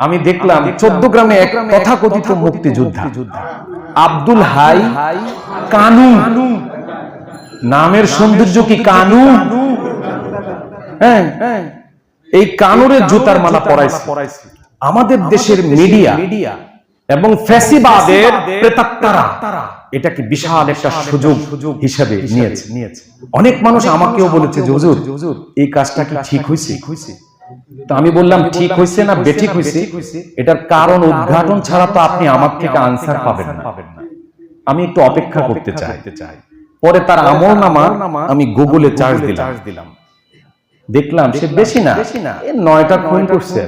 আমি দেখলাম চোদ্দ গ্রামে এক তথাকথিত মুক্তিযোদ্ধা আব্দুল হাই কানু নামের সৌন্দর্য কি কানু হ্যাঁ। এই কানুরের জুতার মালা পরাইছে। আমাদের দেশের মিডিয়া এবং ফ্যাসিবাদের প্রেতাত্মারা এটাকে বিশাল একটা সুযোগ হিসাবে নিয়েছে। নিয়েছে। অনেক মানুষ আমাকেও বলেছে যে হুজুর এই কাজটা কি ঠিক হয়েছে? তো আমি বললাম ঠিক হয়েছে না বেঠিক হয়েছে এটার কারণ উদ্ঘাটন ছাড়া তো আপনি আমার থেকে আনসার পাবেন না। আমি একটু অপেক্ষা করতে চাই। পরে তার আমল নামা আমি গুগলে চার্জ দিলাম। দেখলাম সে বেশি না। নয়টা খুন করছে।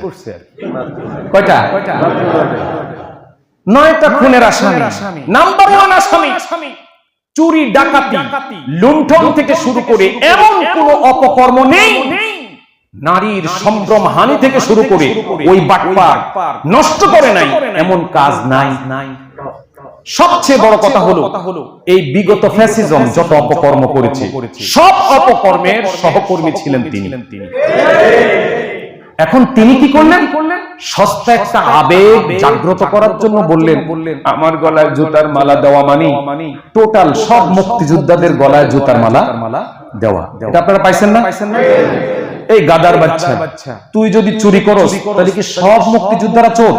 কয়টা? নয়টা খুনের আসামি। নাম্বার ওয়ান আসামি। চুরি ডাকাতি। লুণ্ঠন থেকে শুরু করে এমন কোন অপকর্ম নেই। নারীর সম্ভ্রম হানি থেকে শুরু করে ওই বাটপার নষ্ট করে নাই এমন কাজ নাই। সবচেয়ে বড় কথা হলো এই বিগত ফ্যাসিজম যত অপকর্ম করেছে সব অপকর্মের সহকর্মী ছিলেন তিনি। এখন তিনি কি করলেন? সস্তা একটা আবেগ জাগ্রত করার জন্য বললেন বললেন আমার গলায় জুতার মালা দেওয়া মানি। টোটাল সব মুক্তিযোদ্ধাদের গলায় জুতার মালা মালা দেওয়া। এটা আপনারা পাইছেন না? এই গাদার বাচ্চা তুই যদি চুরি করো তাহলে কি সব মুক্তিযোদ্ধারা চোর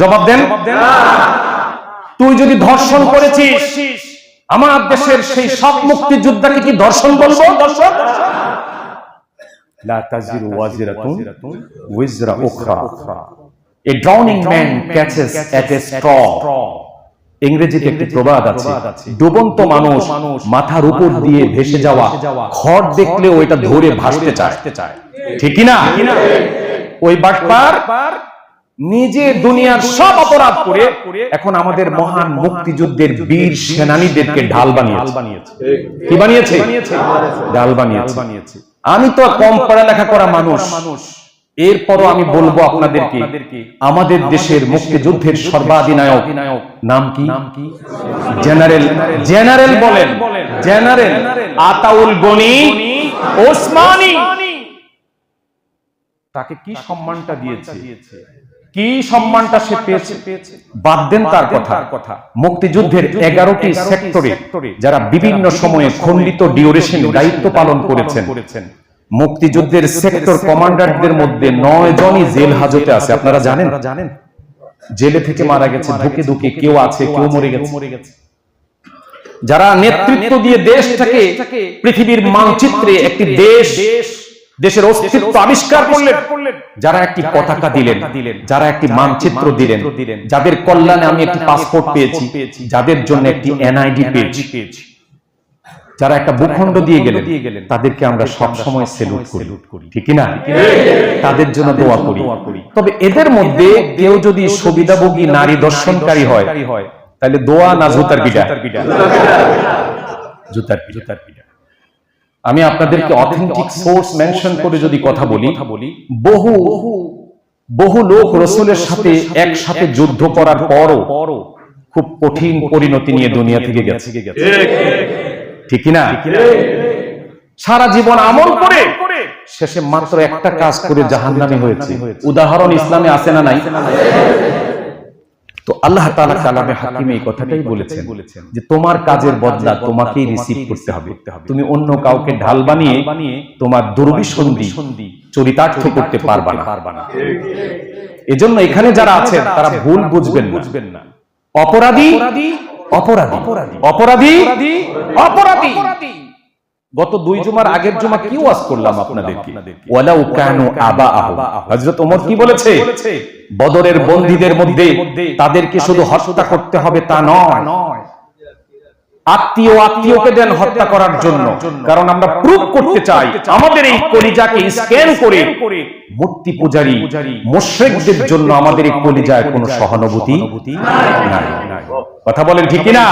জবাব দেন তুই যদি ধর্ষণ করেছিস আমার দেশের সেই সব মুক্তিযোদ্ধাকে কি ধর্ষণ বলবো দর্শক لا تزر وازرة وزر أخرى A drowning man catches at a straw ইংরেজিতে একটি প্রবাদ আছে ডুবন্ত মানুষ মাথার উপর দিয়ে ভেসে যাওয়া খড় দেখলে ওইটা ধরে ভাসতে চায়। ঠিক না? ওই বাটপার নিজে দুনিয়ার সব অপরাধ করে এখন আমাদের মহান মুক্তিযুদ্ধের বীর সেনানীদেরকে ঢাল বানিয়েছে। কি বানিয়েছে? ঢাল বানিয়েছে। আমি তো কম পড়ালেখা করা মানুষ। এরপরও আমি বলব আপনাদেরকে আমাদের দেশের মুক্তিযুদ্ধের সর্বাধিনায়ক নাম কি? জেনারেল জেনারেল বলেন জেনারেল আতাউল গনি ওসমানী। তাকে কি সম্মানটা দিয়েছে? কি সম্মানটা সে পেয়েছে? বাদ দেন তার কথা। মুক্তিযুদ্ধের এগারোটি সেক্টরে যারা বিভিন্ন সময়ে খণ্ডিত ডিউরেশন দায়িত্ব পালন করেছেন। মুক্তিযুদ্ধের সেক্টর কমান্ডারদের মধ্যে নয় জনই জেল হাজতে আছে আপনারা জানেন? জানেন। জেলে থেকে মারা গেছে ধুকে ধুকে কেউ আছে কেউ মরে গেছে। যারা নেতৃত্ব দিয়ে দেশটাকে পৃথিবীর মানচিত্রে একটি দেশ দেশের অস্তিত্ব আবিষ্কার করলেন যারা একটি পতাকা দিলেন যারা একটি মানচিত্র দিলেন যাদের কল্যাণে আমি একটি পাসপোর্ট পেয়েছি যাদের জন্য একটি এনআইডি পেয়েছি। যারা একটা ভূখণ্ড দিয়ে গেলেন তাদেরকে আমরা সব সময় সেলুট করি। ঠিক না? তাদের জন্য দোয়া করি। তবে এদের মধ্যে কেউ যদি সুবিধাভোগী নারী দর্শনকারী হয় তাহলে দোয়া না জুতার পিঠা। জুতার জুতার পিঠা। আমি আপনাদেরকে অথেন্টিক সোর্স মেনশন করে যদি কথা বলি বহু বহু লোক রসুলের সাথে একসাথে যুদ্ধ করার পরও খুব কঠিন পরিণতি নিয়ে দুনিয়া থেকে গেছে। ঠিক না সারা জীবন আমল করে শেষে মাত্র একটা কাজ করে জাহান্নামে হয়েছে। উদাহরণ ইসলামে আছে না নাই? তো আল্লাহ তাআলা কালামে হাকিমে এই কথাটাই বলেছেন যে তোমার কাজের বদলা তোমাকেই রিসিভ করতে হবে। তুমি অন্য কাউকে ঢাল বানিয়ে তোমার দুর্বিসন্ধি চরিতার্থ করতে পারবা না। এজন্য এখানে যারা আছেন তারা ভুল বুঝবেন বুঝবেন না। অপরাধী অপরাধী। অপরাধী। অপরাধী? গত দুই জুমার আগের জুমা কি ওয়াজ করলাম আপনাদেরকে? ওয়ালাউ কানু আবাআহু। হযরত ওমর কি বলেছে? বদরের বন্দীদের মধ্যে তাদেরকে শুধু হত্যা করতে হবে তা নয়। আত্মীয় আত্মীয়কে দেন হত্যা করার জন্য। কারণ আমরা প্রুফ করতে চাই আমাদের এই কলিজাকে স্ক্যান করে মূর্তি পূজারী মুশরিকদের জন্য আমাদের এই কলিজায় কোনো সহানুভূতি নাই। কথা বলেন ঠিক না